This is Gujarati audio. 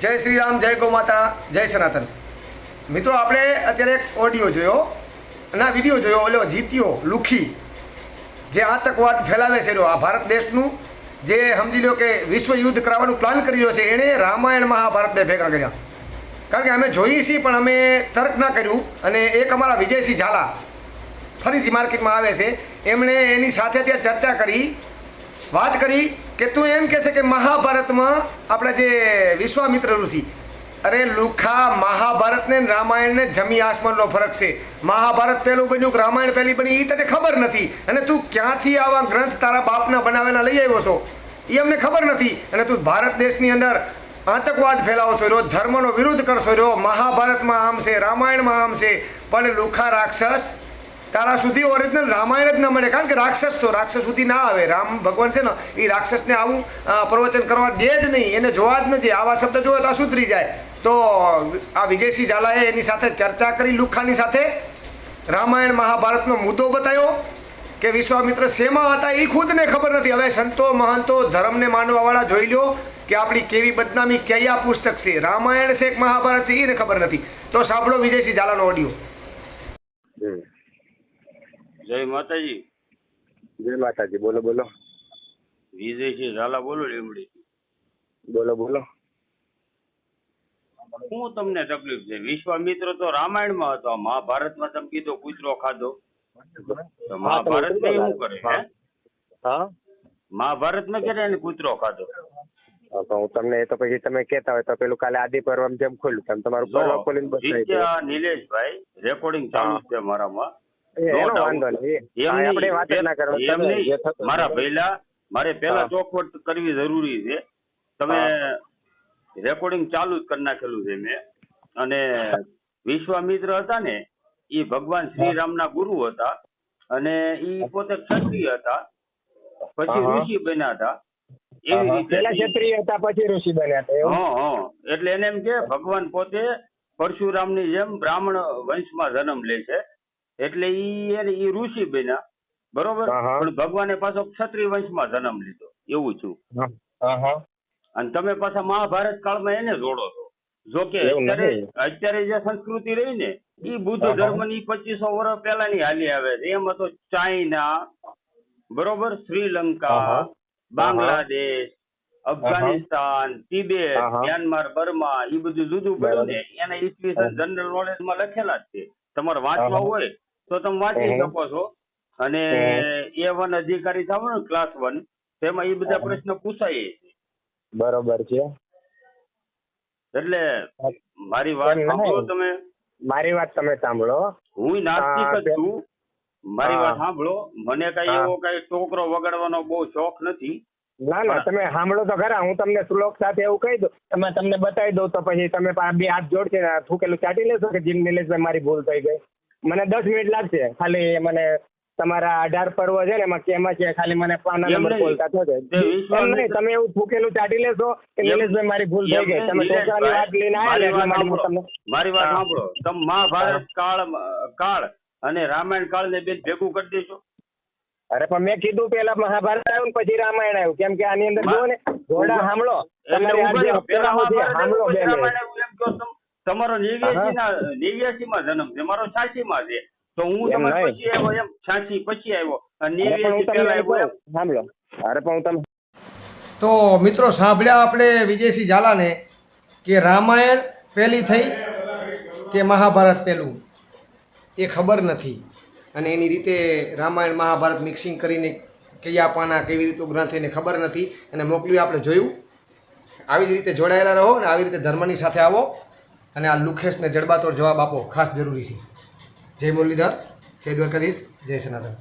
જય શ્રી રામ, જય ગૌ માતા, જય સનાતન. મિત્રો, આપણે અત્યારે એક ઓડિયો જોયો. ના વીડિયો જોયો, ઓલો જીત્યો, લુખી. જે આતંકવાદ ફેલાવે છે આ ભારત દેશનું. જે સમજી લો કે વિશ્વ યુદ્ધ કરાવવાનું પ્લાન કરી રહ્યો છે, એણે રામાયણ મહાભારતને ભેગા કર્યા. કારણ કે અમે જોઈએ છીએ, પણ અમે તર્ક ના કર્યું. અને એક અમારા વિજયસિંહ ઝાલા ફરીથી માર્કેટમાં આવે છે. એમણે એની સાથે ત્યાં ચર્ચા કરી, વાત કરી કે તું એમ કહેશે કે મહાભારતમાં આપણા જે વિશ્વામિત્ર ઋષિ, અરે લુખા, મહાભારતને રામાયણને જમી આસમાનનો ફરક છે. મહાભારત પહેલું બન્યું કે રામાયણ પહેલી બની એ તને ખબર નથી. અને તું ક્યાંથી આવા ગ્રંથ તારા બાપના બનાવેલા લઈ આવ્યો છો? એ અમને ખબર નથી. અને તું ભારત દેશની અંદર આતંકવાદ ફેલાવો છો રહ્યો, ધર્મનો વિરોધ કરશો રહ્યો, મહાભારતમાં આમ છે, રામાયણમાં આમ છે. પણ લુખા રાક્ષસ તારા સુધી ઓરિજિનલ રામાયણ જ ન મળે. કારણ કે રાક્ષસ છો, રાક્ષસ સુધી ના આવે. રામ ભગવાન છે ને, એ રાક્ષસને આવું પ્રવચન કરવા દે જ નહીં. એને જોવા જ નથી. આવા શબ્દ જોવે તો આ સુધરી જાય. તો આ વિજયસિંહ ઝાલાએ એની સાથે ચર્ચા કરી, લુખાની સાથે રામાયણ મહાભારતનો મુદ્દો બતાવ્યો કે વિશ્વામિત્ર શેમાં હતા એ ખુદને ખબર નથી. હવે સંતો, મહંતો, ધર્મને માનવાવાળા જોઈ લો કે આપણી કેવી બદનામી કયા પુસ્તક છે. રામાયણ છે કે મહાભારત છે, એને ખબર નથી. તો સાંભળો વિજયસિંહ ઝાલાનો ઓડિયો. જય માતાજી. જય માતાજી બોલો બોલો. વિજયસિંહ ઝાલા બોલો લીમડી બોલો બોલો. શું તમને તકલીફ છે? વિશ્વામિત્ર તો રામાયણમાં હતો. મહાભારત મહાભારતમાં તમે કીધો કૂતરો ખાધો. તો મહાભારતમાં શું કરે હે. મહાભારતમાં ક્યારે એને કૂતરો ખાધો? હું તમને એ તો પછી તમે કેતા હોય તો પેલું કાલે આદિ પર્વમ જેમ ખોલ્યું તમે તમારું પર્વ ખોલીને બતાવી નિલેશભાઈ રેકોર્ડિંગ ચાલુ છે મારામાં. એનો વાંધો નહીં. એ- આપણે વાત ના મારા પહેલા મારે પહેલા ચોખવટ કરવી જરૂરી છે. તમે રેકોર્ડિંગ ચાલુ જ કરી નાખેલું છે મેં. અને વિશ્વામિત્ર હતા ને એ ભગવાન શ્રીરામના ગુરુ હતા. અને ઈ પોતે ક્ષત્રિય હતા. પછી ઋષિ બન્યા હતા. એવી રીતે ક્ષત્રિય હતા પછી ઋષિ બન્યા હતા હા હા. એટલે એને એમ કે ભગવાન પોતે પરશુરામની જેમ બ્રાહ્મણ વંશમાં જન્મ લે છે. એટલે ઈ એને ઈ ઋષિ બન્યા બરોબર. પણ ભગવાને પાછો ક્ષત્રિય વંશમાં જન્મ લીધો. એવું છું. અને તમે પાછા મહાભારત કાળમાં એને જોડો છો. જો કે અત્યારે જે સંસ્કૃતિ રહી ને એ બુદ્ધ. ધર્મની પચીસો વર્ષ પહેલાની હાલી આવે છે. એમાં તો ચાઇના બરોબર? Sri Lanka Bangladesh Afghanistan Tibet. Myanmar Burma એ બધું જુદું પડ્યું ને. એના ઈસવીસન જનરલ નોલેજમાં લખેલા જ છે. તમારે વાંચવા. હોય તો તમે વાંચી શકો છો. અને એ વન અધિકારી થાવ ને ક્લાસ વન તેમાં એ બધા પ્રશ્ન પૂછાય છે બરોબર છે. એટલે મારી વાત સાંભળો તમે. મારી વાત તમે સાંભળો. હું નાસ્તિક જ છું. મારી વાત સાંભળો. મને કઈ. એવો કઈ ટોકરો વગાડવાનો બહુ શોખ નથી. ના ના તમે સાંભળો તો ખરા. હું તમને શ્લોક સાથે એવું કહી દઉં. તમે તમને બતાવી દઉં તો પછી તમે બે હાથ જોડશે થૂકેલું ચાટી લેશો કે જીમ નિલેશભાઈ મારી ભૂલ થઈ ગઈ? મને દસ મિનિટ લાગશે. ખાલી મને તમારા અઢાર પર્વ છે ને એમાં કેમ છે ખાલી મને પાના નંબર બોલતા થશે. એમ નહીં તમે એવું ફૂકેલું ચાટી લેશો કે નિલેશભાઈ મારી ભૂલ થઈ ગઈ. તમે છોકરાની વાત લઈને આવ્યા મારી એટલે વાત સાંભળો. તમને મારી વાત સાંભળો. તમે મહાભારત કાળ કાળ અને રામાયણ કાળ ને બેન ભેગું કરી દેજો અરે પણ મેં કીધું પેલા મહાભારત આવ્યું પછી રામાયણ આવ્યું. કેમ કે આની અંદર જુઓ ને ઘોડા સાંભળો તમારી આજે. પેલા આવ્યું, બે તમારો નેવ્યાસી ના નેવ્યાસી માં જન્મ છે. મારો છ્યાસી માં છે. તો હું તમે પછી આવ્યો એમ? છ્યાસી પછી આવ્યો. નેવ્યાસી પહેલા આવ્યો સાંભળો અરે પણ હું તમે તો મિત્રો સાંભળ્યા આપણે વિજયસિંહ ઝાલાને કે રામાયણ પહેલી થઈ કે મહાભારત પહેલું? એ ખબર નથી. અને એની રીતે રામાયણ મહાભારત મિક્સિંગ કરીને કયા પાના કેવી રીતે ગ્રંથ એને ખબર નથી. અને મોકલ્યું આપણે જોયું. આવી જ રીતે જોડાયેલા રહો અને આવી રીતે ધર્મની સાથે આવો. અને આ લુખેશને જડબાતોડ જવાબ આપો ખાસ જરૂરી છે. જય મુરલીધર, જય દ્વારકાધીશ, જય સનાતન.